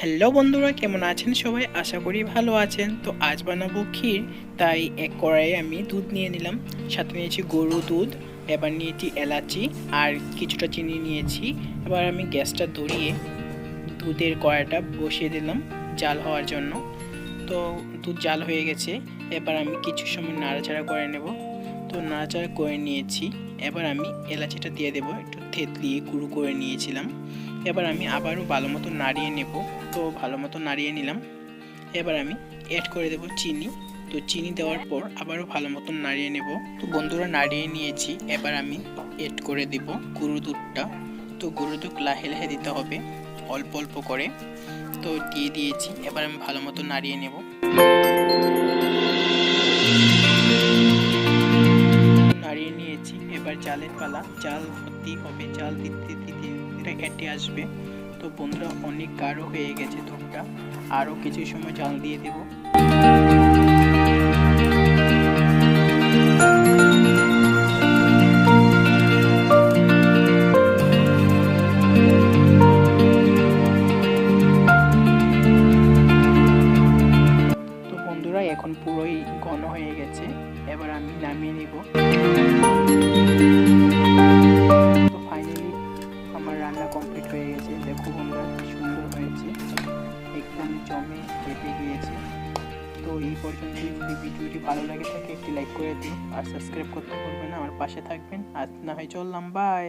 Hello বন্ধুরা, কেমন আছেন সবাই? আশা করি ভালো আছেন। তো আজ বানাবো ক্ষীর, তাই এক কড়াইয়ে আমি দুধ নিয়ে নিলাম। সাথে নিয়েছি গরু দুধ, এবার নিয়েছি এলাচি, আর কিছুটা চিনি নিয়েছি। এবার আমি গ্যাসটা ধরিয়ে দুধের কড়াইটা বসিয়ে দিলাম জাল হওয়ার জন্য। তো দুধ জাল হয়ে গেছে, এবার আমি কিছু সময় নাড়াচাড়া করে নেব। তো নাড়াচাড়া করে নিয়েছি। এবার আমি এলাচিটা দিয়ে দেবো, একটু থেতলিয়ে গুঁড়ো করে নিয়েছিলাম। এবার আমি আবারও ভালো মতো নাড়িয়ে নেব। তো ভালো মতো নাড়িয়ে নিলাম। এবার আমি অ্যাড করে দেব চিনি। তো চিনি দেওয়ার পর আবারও ভালো মতো নাড়িয়ে নেব। তো বন্ধুরা, নাড়িয়ে নিয়েছি। এবার আমি অ্যাড করে দেব গুঁড়ো দুধটা। তো গুঁড়ো দুধ লাহে লাহে দিতে হবে, অল্প অল্প করে। তো দিয়ে দিয়েছি। এবার আমি ভালো মতো নাড়িয়ে নেব। এবার জালের পালা, জাল ভর্তি হবে, জাল দিতে দিতে এটা এটে আসবে। তো বন্ধুরা, অনেক গাঢ় হয়ে গেছে দুধটা আরও কিছু সময় জাল দিয়ে দেব। এখন পুরোই ঘন হয়ে গেছে। এবার আমি নামিয়ে নিব। বন্ধুরা সুন্দর হয়েছে একদম জমে কেটে গিয়েছে তো এই পর্যন্ত যদি ভিডিওটি ভালো লাগে থাকে একটি লাইক করে দিন আর সাবস্ক্রাইব করতে ভুলবেন আমার পাশে থাকবেন। আজ না হয় চললাম বাই